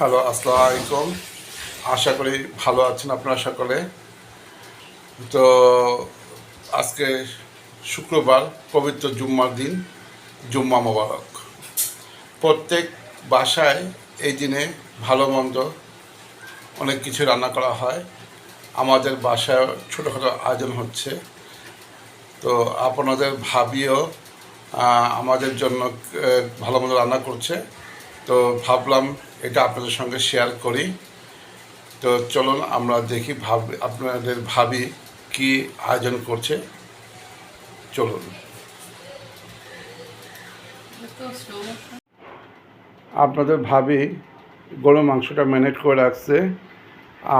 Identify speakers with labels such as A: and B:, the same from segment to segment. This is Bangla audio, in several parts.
A: হ্যালো আসসালামু আলাইকুম আশা করি ভালো আছেন আপনারা সকলে। তো আজকে শুক্রবার, পবিত্র জুম্মার দিন, জুম্মা মোবারক। প্রত্যেক বাসায় এই দিনে ভালো মন্দ অনেক কিছু রান্না করা হয়। আমাদের বাসায় ছোটোখাটো আয়োজন হচ্ছে। তো আপনাদের ভাবিও আমাদের জন্য ভালো মন্দ রান্না করছে। তো ভাবলাম এটা আপনাদের সঙ্গে শেয়ার করি। তো চলুন আমরা দেখি ভাব, আপনাদের ভাবি কি আয়োজন করছে। চলুন। আপনাদের ভাবি গরু মাংসটা ম্যানেট করে রাখছে।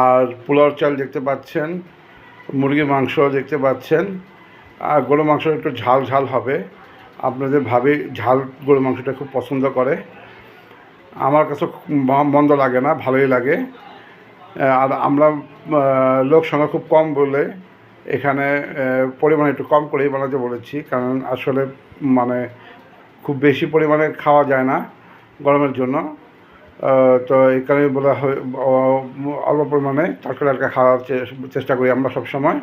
A: আর পোলাও চাল দেখতে পাচ্ছেন, মুরগির মাংস দেখতে পাচ্ছেন। আর গরু মাংস একটু ঝাল ঝাল হবে। আপনাদের ভাবি ঝাল গরু মাংসটা খুব পছন্দ করে। আমার কাছে মন্দ লাগে না, ভালোই লাগে। আর আমরা লোক সংখ্যা খুব কম বলে এখানে পরিমাণ একটু কম করেই বানাতে বলেছি, কারণ আসলে মানে খুব বেশি পরিমাণে খাওয়া যায় না গরমের জন্য। তো এই কারণে বলা হয় অল্প পরিমাণে তরকারি তরকারি খাওয়ার চেষ্টা করি আমরা সব সময়।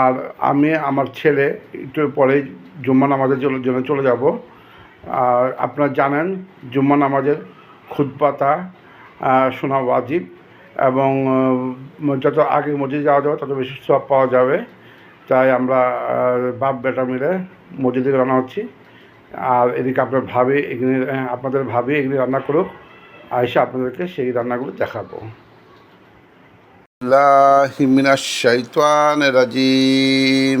A: আর আমি, আমার ছেলে একটু পরেই জুম্মা নামাজের জন্য চলে যাব। আর আপনারা জানেন, জুম্মা নামাজের খুদ্পাতা শোনা ওয়াজিব এবং যত আগে মসজিদে যাওয়া যাবে, তত বেশি সব পাওয়া যাবে। তাই আমরা বাপ বেটা মিলে মসজিদে রান্না হচ্ছি। আর এদিকে আপনার ভাবি এগুলি আপনাদের ভাবি এগুলি রান্না করুক। আর এসে আপনাদেরকে সেই রান্নাগুলো দেখাবো। মিনাশ শাইতানির রাজিম।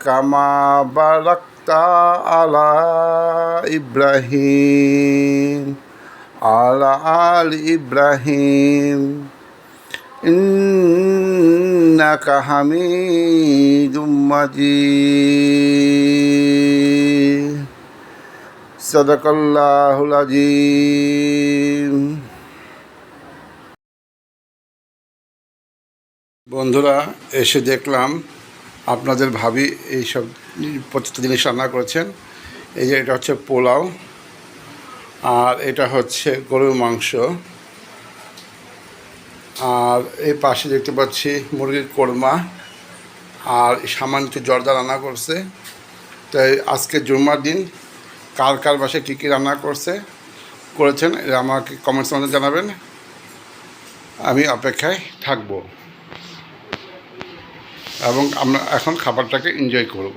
A: কামা বারাকতা আলা ইব্রাহিম আলা আলি ইব্রাহিম ইন্নাকা হামিদুম মাজিদ সদকাল্লাহুল আজিম বন্ধুরা, এসে দেখলাম আপনাদের ভাবি এই সব প্রত্যেকটা জিনিস রান্না করেছেন। এই যে এটা হচ্ছে পোলাও, আর এটা হচ্ছে গরুর মাংস। আর এই পাশে দেখতে পাচ্ছি মুরগির কোরমা, আর সামান্য একটু জর্দা রান্না করছে। তাই আজকে জুম্মার দিন কার কার বাসায় কী কী রান্না করছে করেছেন আমাকে কমেন্টস মধ্যে জানাবেন। আমি অপেক্ষায় থাকব। এবং আমরা এখন খাবারটাকে এনজয় করব।